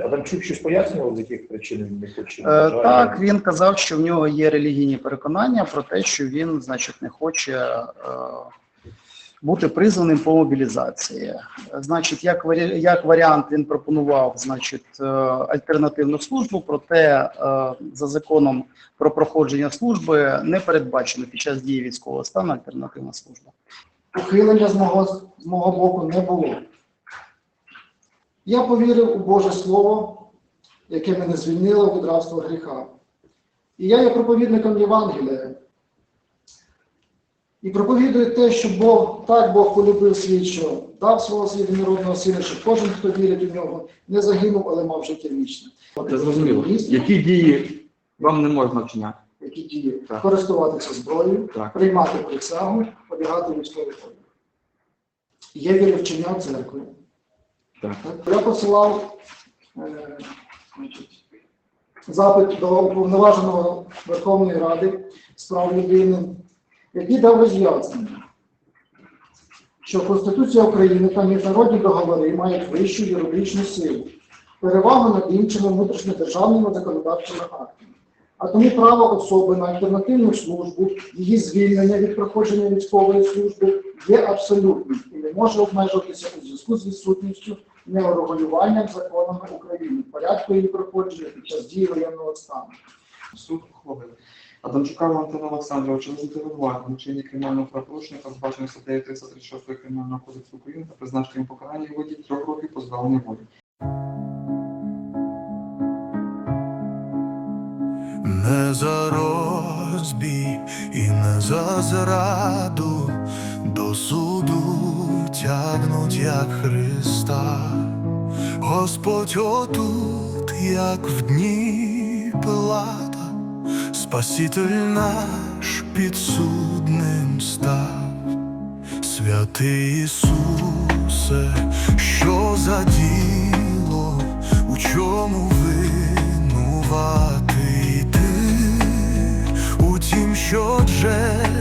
Адамчук щось пояснював, з яких причин він не хоче. Е. Так, він казав, що в нього є релігійні переконання про те, що він, значить, не хоче е, бути призваним по мобілізації. Значить, як варі- як варіант він пропонував, значить, е, альтернативну службу, проте е, за законом про проходження служби не передбачено під час дії військового стану альтернативна служба. ухилення з мого, з мого боку не було. Я повірив у Боже Слово, яке мене звільнило від рабства гріха. І я є проповідником Євангелія. І проповідую те, що Бог, так Бог полюбив світ, що дав свого єдинородного сина, щоб кожен, хто вірить у нього, не загинув, але мав життя вічне. Це зрозуміло. Які дії вам не можна вчиняти? Які дії? Так. Користуватися зброєю, Так. приймати присягу, одягати військовий одяг. Є вірівчення церкви. Я посилав е, запит до уповноваженого Верховної Ради з прав людини, який дав роз'яснення, що Конституція України та міжнародні договори мають вищу юридичну силу, перевагу над іншими внутрішньодержавними законодавчими актами. А тому право особи на альтернативну службу, її звільнення від проходження військової служби є абсолютним і не може обмежуватися у зв'язку з відсутністю неурегулюванням законами України, порядку її проходження під час дії воєнного стану. Суд ухвалив. Адамчука Валентина Олександровича мотивувати вчинення кримінального правопорушення, передбаченого статтею 336 Кримінального кодексу України та призначення йому покарання у виді трьох років позбавлення волі. Не за розбій і не за зраду тягнуть, як Христа. Господь отут, як в дні Пилата, Спаситель наш підсудним став. Святий Ісусе, що за діло, у чому винуватий ти, у тім, що джерело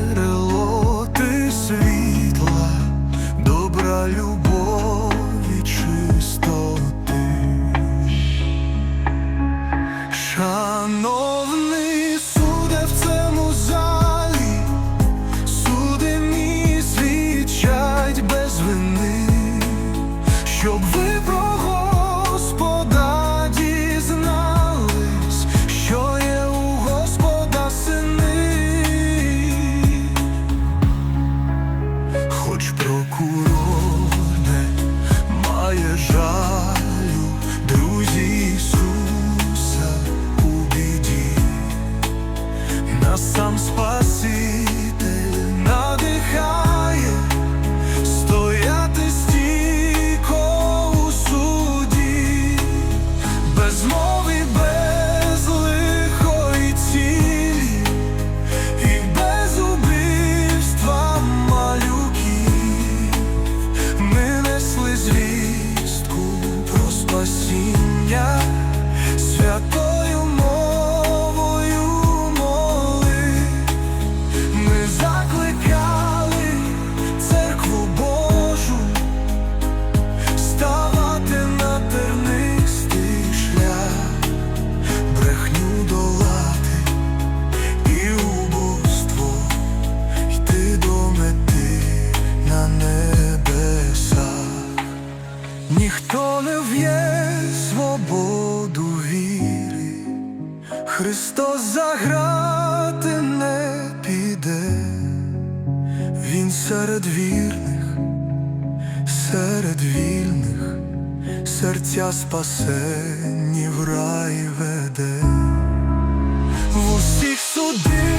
Цьому залі, суди свідчать без вини, щоб ви про Господа дізнались, що є у Господа сини, хоч прокурор I'm spot. свободу віри, Христос заграти не піде, Він серед вірних, серед вільних, серця спасенні в рай веде, в усіх судах.